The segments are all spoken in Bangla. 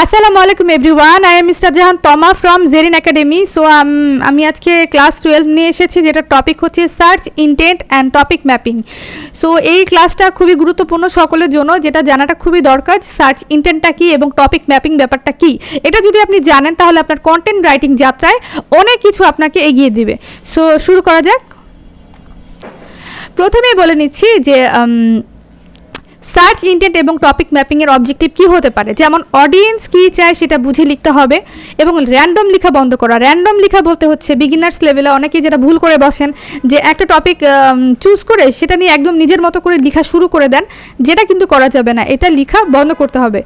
আসসালামু আলাইকুম everyone I am mister Jahan Toma from Zerin academy so আমি আজকে ক্লাস টুয়েলভ নিয়ে এসেছি, যেটা টপিক হচ্ছে search intent and topic mapping so এই ক্লাসটা খুবই গুরুত্বপূর্ণ সকলের জন্য, যেটা জানাটা খুবই দরকার সার্চ ইন্টেন্টটা কী এবং টপিক ম্যাপিং ব্যাপারটা কী? এটা যদি আপনি জানেন, তাহলে আপনার কন্টেন্ট রাইটিং যাত্রায় অনেক কিছু আপনাকে এগিয়ে দিবে। সো শুরু করা যাক। প্রথমেই বলে নিচ্ছি যে সার্চ ইন্টেন্ট এবং টপিক ম্যাপিংয়ের অবজেক্টিভ কী হতে পারে? যেমন অডিয়েন্স কী চায় সেটা বুঝে লিখতে হবে এবং র্যান্ডম লেখা বন্ধ করা। র্যান্ডম লেখা বলতে হচ্ছে বিগিনার্স লেভেলে অনেকেই যেটা ভুল করে বসেন যে একটা টপিক চুজ করে সেটা নিয়ে একদম নিজের মতো করে লেখা শুরু করে দেন, যেটা কিন্তু করা যাবে না। এটা লেখা বন্ধ করতে হবে।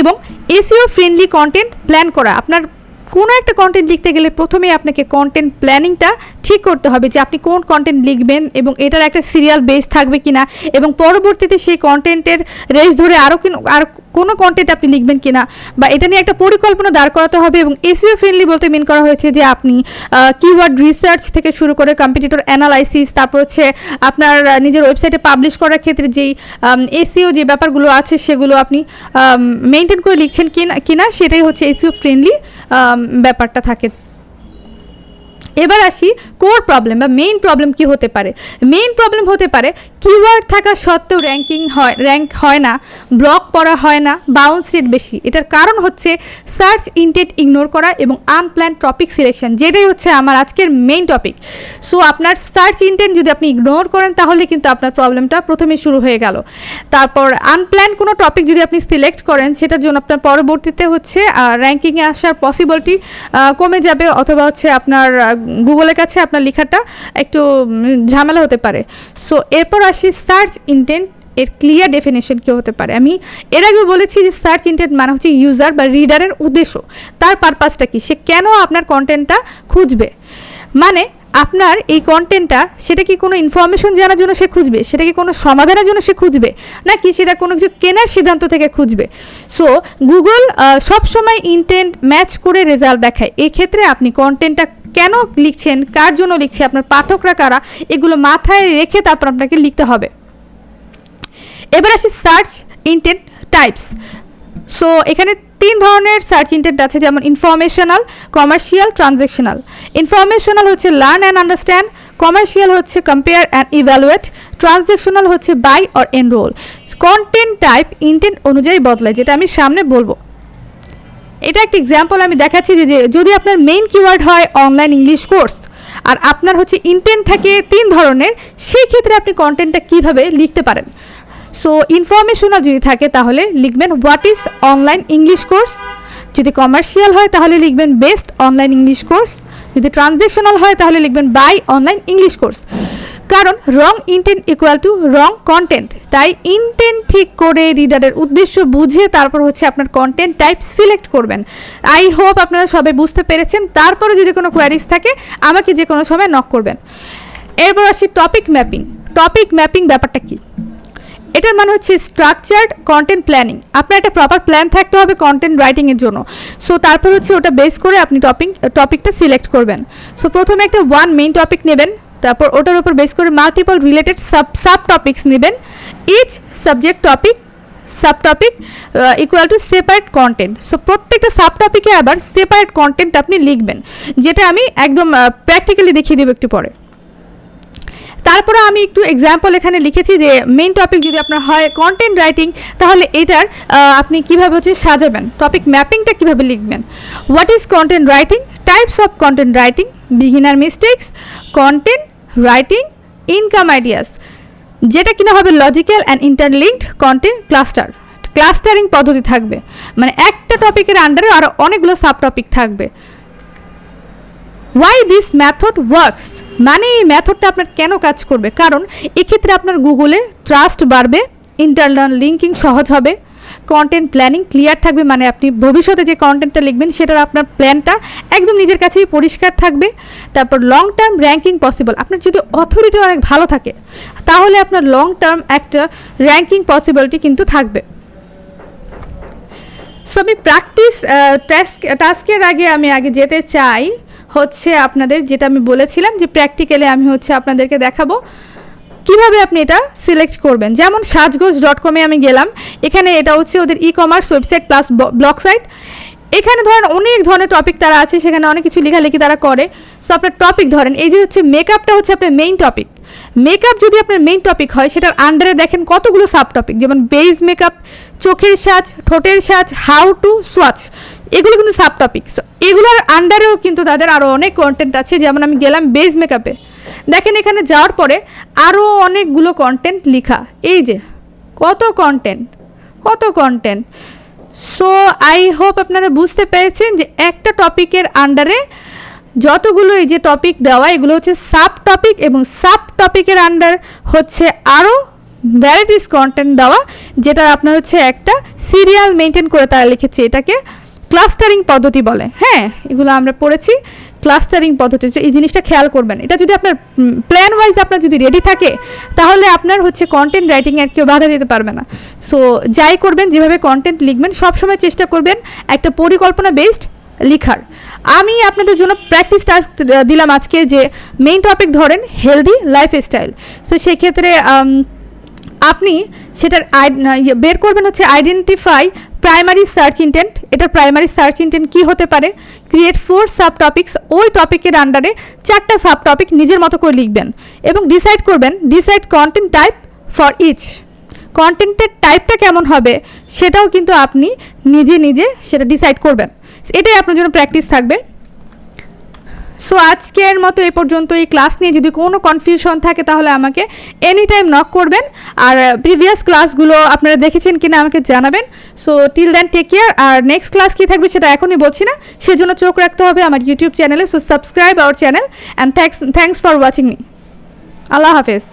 এবং এসিও ফ্রেন্ডলি কন্টেন্ট প্ল্যান করা। আপনার কোনো একটা কন্টেন্ট লিখতে গেলে প্রথমে আপনাকে কন্টেন্ট প্ল্যানিংটা ঠিক করতে হবে যে আপনি কোন কন্টেন্ট লিখবেন এবং এটার একটা সিরিয়াল বেস থাকবে কিনা এবং পরবর্তীতে সেই কন্টেন্টের রেস ধরে আরও আর কোনো কন্টেন্ট আপনি লিখবেন কিনা বা এটা নিয়ে একটা পরিকল্পনা দাঁড় করাতে হবে এবং এসিও ফ্রেন্ডলি বলতে মিন করা হয়েছে যে আপনি কিওয়ার্ড রিসার্চ থেকে শুরু করে কম্পিটিটর অ্যানালাইসিস তারপর হচ্ছে আপনার নিজের ওয়েবসাইটে পাবলিশ করার ক্ষেত্রে যেই এসিও যে ব্যাপারগুলো আছে সেগুলো আপনি মেনটেন করে লিখছেন কিনা কিনা সেটাই হচ্ছে এসিও ফ্রেন্ডলি ব্যাপারটা থাকে। এবার আসি কোর প্রবলেম বা মেইন প্রবলেম কি হতে পারে। মেইন প্রবলেম হতে পারে কিওয়ার্ড থাকা সত্ত্বেও র্যাঙ্কিং হয় র্যাঙ্ক হয় না ব্লক পড়া হয় না বাউন্স রেট বেশি। এটার কারণ হচ্ছে সার্চ ইন্টেন্ট ইগনোর করা এবং আনপ্ল্যান টপিক সিলেকশন যেটাই হচ্ছে আমার আজকের মেইন টপিক সো আপনার সার্চ ইন্টেন্ট যদি আপনি ইগনোর করেন, তাহলে কিন্তু আপনার প্রবলেমটা প্রথমে শুরু হয়ে গেল। তারপর আনপ্ল্যান কোনো টপিক যদি আপনি সিলেক্ট করেন, সেটার জন্য আপনার পরবর্তীতে হচ্ছে র্যাঙ্কিংয়ে আসার পসিবিলিটি কমে যাবে অথবা হচ্ছে আপনার গুগলের কাছে আপনার লেখাটা একটু ঝামেলা হতে পারে। সো এরপর আসি সার্চ ইন্টেন্ট এর ক্লিয়ার ডেফিনেশন কী হতে পারে? আমি এর আগে বলেছি যে সার্চ ইন্টেন্ট মানে হচ্ছে ইউজার বা রিডারের উদ্দেশ্য। তার পারপাসটা কী? সে কেন আপনার কন্টেন্টটা খুঁজবে? মানে আপনার এই কন্টেন্টটা সেটা কি কোনো ইনফরমেশন জানার জন্য সে খুঁজবে? সেটা কি কোনো সমাধানের জন্য সে খুঁজবে? নাকি সেটা কোনো কিছু কেনার সিদ্ধান্ত থেকে খুঁজবে? সো গুগল সবসময় ইন্টেন্ট ম্যাচ করে রেজাল্ট দেখায়। এই ক্ষেত্রে আপনি কন্টেন্টটা কেন লিখছেন? কার জন্য লিখছে? আপনার পাঠকরা কারা? এগুলো মাথায় রেখে তারপর আপনাকে লিখতে হবে। এবার আসি সার্চ ইন্টেন্ট টাইপস সো এখানে তিন ধরনের সার্চ ইন্টেন্ট আছে, যেমন ইনফরমেশনাল কমার্শিয়াল ট্রানজেকশনাল ইনফরমেশনাল হচ্ছে লার্ন অ্যান্ড আন্ডারস্ট্যান্ড কমার্শিয়াল হচ্ছে কম্পেয়ার অ্যান্ড ইভ্যালুয়েট ট্রানজেকশনাল হচ্ছে buy or enrol content type intent অনুযায়ী বদলায়, যেটা আমি সামনে বলব। এটা একটা এক্সাম্পল আমি দেখাচ্ছি যে যদি আপনার মেইন কিওয়ার্ড হয় অনলাইন ইংলিশ কোর্স আর আপনার হচ্ছে ইন্টেন্ট থাকে তিন ধরনের, সেই ক্ষেত্রে আপনি কন্টেন্টটা কীভাবে লিখতে পারেন? সো ইনফরমেশনাল যদি থাকে, তাহলে লিখবেন what is online English course যদি কমার্শিয়াল হয়, তাহলে লিখবেন বেস্ট অনলাইন ইংলিশ কোর্স যদি ট্রানজেকশনাল হয়, তাহলে লিখবেন বাই অনলাইন ইংলিশ কোর্স কারণ wrong intent equal to wrong content তাই ইন্টেন্ট ঠিক করে রিডারের উদ্দেশ্য বুঝে তারপর হচ্ছে আপনার কন্টেন্ট টাইপ সিলেক্ট করবেন। আই হোপ আপনারা সবাই বুঝতে পেরেছেন। তারপরে যদি কোনো কোয়ারিজ থাকে, আমাকে যে কোনো সময় নক করবেন। এরপর আসি টপিক ম্যাপিং টপিক ম্যাপিং ব্যাপারটা কী? এটার মানে হচ্ছে স্ট্রাকচার্ড কন্টেন্ট প্ল্যানিং আপনার একটা প্রপার প্ল্যান থাকতে হবে কন্টেন্ট রাইটিংয়ের জন্য। সো তারপর হচ্ছে ওটা বেস করে আপনি টপিক টপিকটা সিলেক্ট করবেন। সো প্রথমে একটা ওয়ান মেইন টপিক নেবেন, তারপর ওটার উপর বেস করে multiple related sub sub topics নেবেন। Each subject topic sub topic equal to separate content so প্রত্যেকটা সাব টপিকে আবার সেপারেট কন্টেন্ট আপনি লিখবেন, যেটা আমি একদম প্র্যাকটিক্যালি দেখিয়ে দেবো একটু পরে। তারপরে আমি একটু এক্সাম্পল এখানে লিখেছি যে মেইন টপিক যদি আপনার হয় কন্টেন্ট রাইটিং তাহলে এটার আপনি কীভাবে হচ্ছে সাজাবেন? টপিক ম্যাপিংটা কীভাবে লিখবেন? What is content writing types of content writing beginner mistakes content writing income ideas যেটা কিনা হবে logical and interlinked content cluster clustering পদ্ধতি থাকবে। মানে একটা টপিকের আন্ডারে আরও অনেকগুলো সাব টপিক থাকবে। ওয়াই দিস ম্যাথড ওয়ার্কস মানে এই ম্যাথডটা আপনার কেন কাজ করবে? কারণ এক্ষেত্রে আপনার গুগলে ট্রাস্ট বাড়বে ইন্টারনাল লিঙ্কিং সহজ হবে কন্টেন্ট প্ল্যানিং ক্লিয়ার থাকবে মানে আপনি ভবিষ্যতে যে কন্টেন্টটা লিখবেন সেটার আপনার প্ল্যানটা একদম নিজের কাছেই পরিষ্কার থাকবে। তারপর লং টার্ম র্যাঙ্কিং পসিবল আপনার যদি অথরিটি অনেক ভালো থাকে, তাহলে আপনার লং টার্ম একটা র্যাঙ্কিং পসিবিলিটি কিন্তু থাকবে। সো আমি প্র্যাকটিস টাস্ক টাস্কের আগে আমি আগে যেতে চাই। হচ্ছে আপনাদের যেটা আমি বলেছিলাম যে প্র্যাকটিক্যালি আমি হচ্ছে আপনাদেরকে দেখাবো। কীভাবে আপনি এটা সিলেক্ট করবেন? যেমন সাজগোজ ডট কমে আমি গেলাম। এখানে এটা হচ্ছে ওদের e commerce website plus blog site এখানে ধরেন অনেক ধরনের টপিক তারা আছে, সেখানে অনেক কিছু লেখালেখি তারা করে। সো আপনার টপিক ধরেন, এই যে হচ্ছে মেকআপটা হচ্ছে আপনার মেইন টপিক মেকআপ যদি আপনার মেইন টপিক হয়, সেটার আন্ডারে দেখেন কতগুলো সাব টপিক যেমন বেজ মেকআপ চোখের সাজ, ঠোঁটের সাজ হাউ টু সোয়াচ এগুলো কিন্তু সাব টপিক সো এগুলোর আন্ডারেও কিন্তু তাদের আরও অনেক কন্টেন্ট আছে, যেমন আমি গেলাম বেজ মেকআপে দেখেন এখানে যাওয়ার পরে আরও অনেকগুলো কন্টেন্ট লেখা। এই যে, কত কন্টেন্ট কত কন্টেন্ট সো আই হোপ আপনারা বুঝতে পেরেছেন যে একটা টপিকের আন্ডারে যতগুলো এই যে টপিক দেওয়া, এগুলো হচ্ছে সাব টপিক এবং সাব টপিকের আন্ডার হচ্ছে আরও ভ্যারাইটিস কন্টেন্ট দেওয়া, যেটা আপনার হচ্ছে একটা সিরিয়াল মেনটেন করে তারা লিখেছে এটাকে। ক্লাস্টারিং পদ্ধতি বলে। হ্যাঁ এগুলো আমরা পড়েছি। ক্লাস্টারিং পদ্ধতি এই জিনিসটা খেয়াল করবেন। এটা যদি আপনার প্ল্যান ওয়াইজ আপনার যদি রেডি থাকে, তাহলে আপনার হচ্ছে কন্টেন্ট রাইটিংয়ে আর কেউ বাধা দিতে পারবে না। সো যাই করবেন, যেভাবে কন্টেন্ট লিখবেন, সবসময় চেষ্টা করবেন একটা পরিকল্পনা বেসড লিখার। আমি আপনাদের জন্য প্র্যাকটিস টাস্ক দিলাম আজকে যে মেইন টপিক ধরেন হেলদি লাইফস্টাইল সো সেক্ষেত্রে আপনি সেটার ইয়ে, বের করবেন হচ্ছে আইডেন্টিফাই প্রাইমারি সার্চ ইন্টেন্ট এটার প্রাইমারি সার্চ ইন্টেন্ট কী হতে পারে? ক্রিয়েট ফোর সাব টপিক্স ওই টপিকের আন্ডারে চারটা সাব টপিক নিজের মতো করে লিখবেন এবং ডিসাইড করবেন decide content type for each কন্টেন্টের টাইপটা কেমন হবে সেটাও কিন্তু আপনি নিজে নিজে সেটা ডিসাইড করবেন। এটাই আপনার জন্য প্র্যাকটিস থাকবে। সো আজকের মতো এ পর্যন্ত এই ক্লাস নিয়ে যদি কোনো কনফিউশন থাকে, তাহলে আমাকে এনি টাইম নক করবেন। আর প্রিভিয়াস ক্লাসগুলো আপনারা দেখেছেন কিনা আমাকে জানাবেন। So till then take care আর নেক্সট ক্লাস কী থাকবে সেটা এখনই বলছি না। সেজন্য চোখ রাখতে হবে আমার ইউটিউব চ্যানেলে so subscribe our channel and thanks thanks for watching me আল্লাহ হাফেজ।